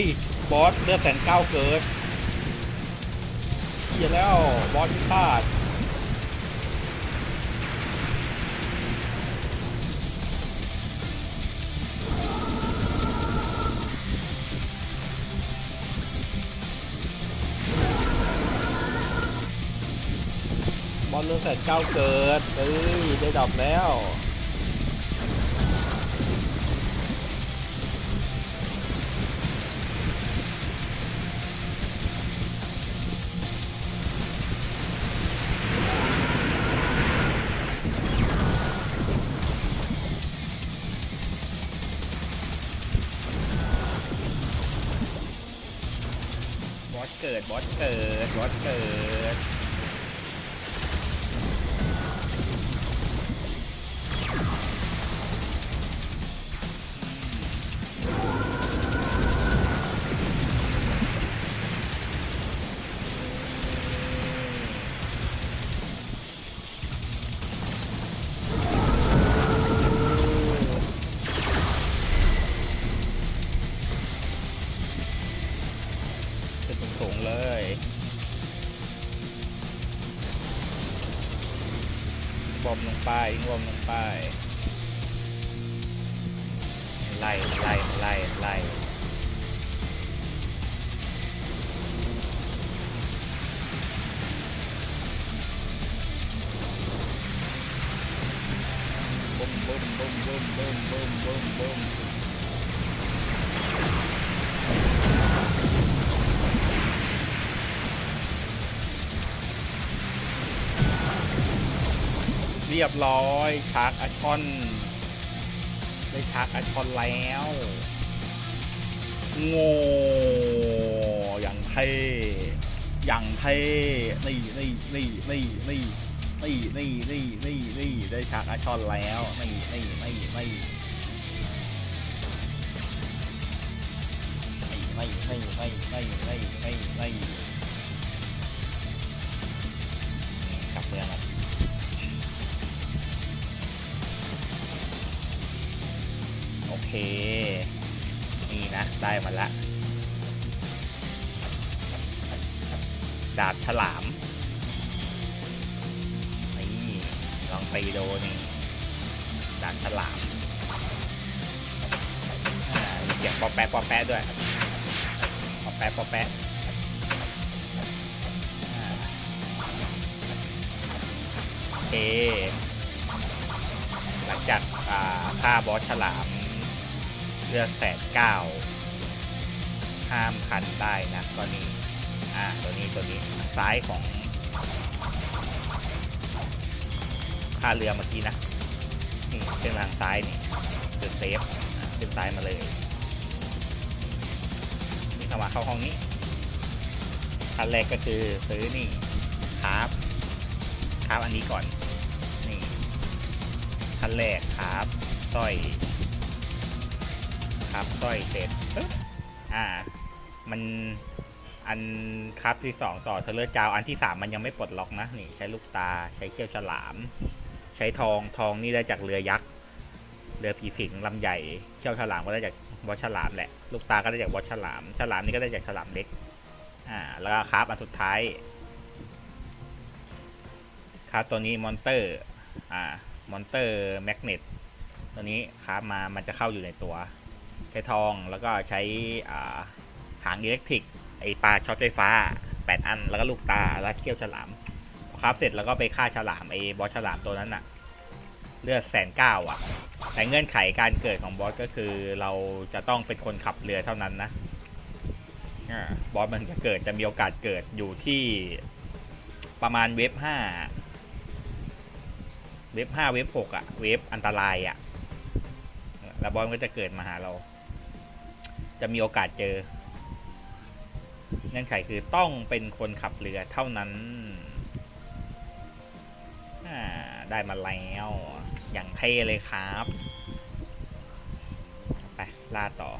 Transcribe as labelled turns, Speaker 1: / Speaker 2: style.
Speaker 1: ย บอสเลือดแสนเก้าเกิดเฮียแล้ว บอสพิฆาตบอสเลือดแสนเก้าเกิดเอ้ย ได้ดอกแล้ว เกิดบอสเกิดบอสเกิด อมลงไปยิงบอมลงไปไล่ไล่ไล่ไล่บึ้มบึ้มบึ้มบึ้มบึ้มบึ้มบึ้ม เรียบร้อยชาร์กอาชอนได้ชาร์กอาชอนแล้วโง่อย่างเท่อย่างเท่นี่นี่นี่นี่นี่นี่นี่นี่นี่นี่ได้ชาร์กอาชอนแล้วนี่นี่นี่นี่นี่ไม่ไม่ไม่ไม่ไม่ไม่ไม่ เค นี่นะ ได้มาละ ดาบฉลาม นี่ ลองไปดูนี่ ดาบฉลามอ่ามีเสียงปอแปะปอแปะด้วยปอแปะปอแปะโอเคหลังจากฆ่าบอสฉลาม เลือดแสนเก้าห้ามคันได้นะตัวนี้อ่าตัวนี้ตัวนี้ซ้ายของค่าเรือเมื่อกี้นะนี่เส้นทางซ้ายนี่คือเซฟอะขึ้นซ้ายมาเลยนี่เข้ามาเข้าห้องนี้ขั้นแรกก็คือซื้อนี่คราฟคราฟอันนี้ก่อนนี่ขั้นแรกคราฟสร้อย ครับสร้อยเสร็จอ่า มันอันครับที่สองต่อเทเลอร์จาวอันที่สามมันยังไม่ปลดล็อกนะนี่ใช้ลูกตาใช้เขี้ยวฉลาม ใช้ทองทองนี่ได้จากเรือยักษ์เรือผีสิงลำใหญ่เขี้ยวฉลามก็ได้จากวอฉลามแหละ ลูกตาก็ได้จากวอฉลามฉลามนี่ก็ได้จากฉลามเล็ก อ่า แล้วก็คราฟอันสุดท้ายคราฟตัวนี้มอนเตอร์ อ่ามอนเตอร์แมกเนตตัวนี้คราฟมามันจะเข้าอยู่ในตัว ใช้ทองแล้วก็ใช้หางอิเล็กทริก ไอปลาช็อตไฟฟ้าแปดอันแล้วก็ลูกตาแล้วเขี้ยวฉลามคราฟเสร็จแล้วก็ไปฆ่าฉลามไอบอสฉลามตัวนั้นอะเลือดแสนเก้าอะ แต่เงื่อนไขการเกิดของบอสก็คือเราจะต้องเป็นคนขับเรือเท่านั้นนะบอสมันจะเกิดจะมีโอกาสเกิดอยู่ที่ประมาณเวฟห้าเวฟห้าเวฟหกอะเวฟอันตรายอะ ล้วบอสมันก็จะเกิดมาหาเรา จะมีโอกาสเจอเงื่อนไขคือต้องเป็นคนขับเรือเท่านั้นได้มาแล้ว อย่างเท่เลยครับ ไปล่าต่อ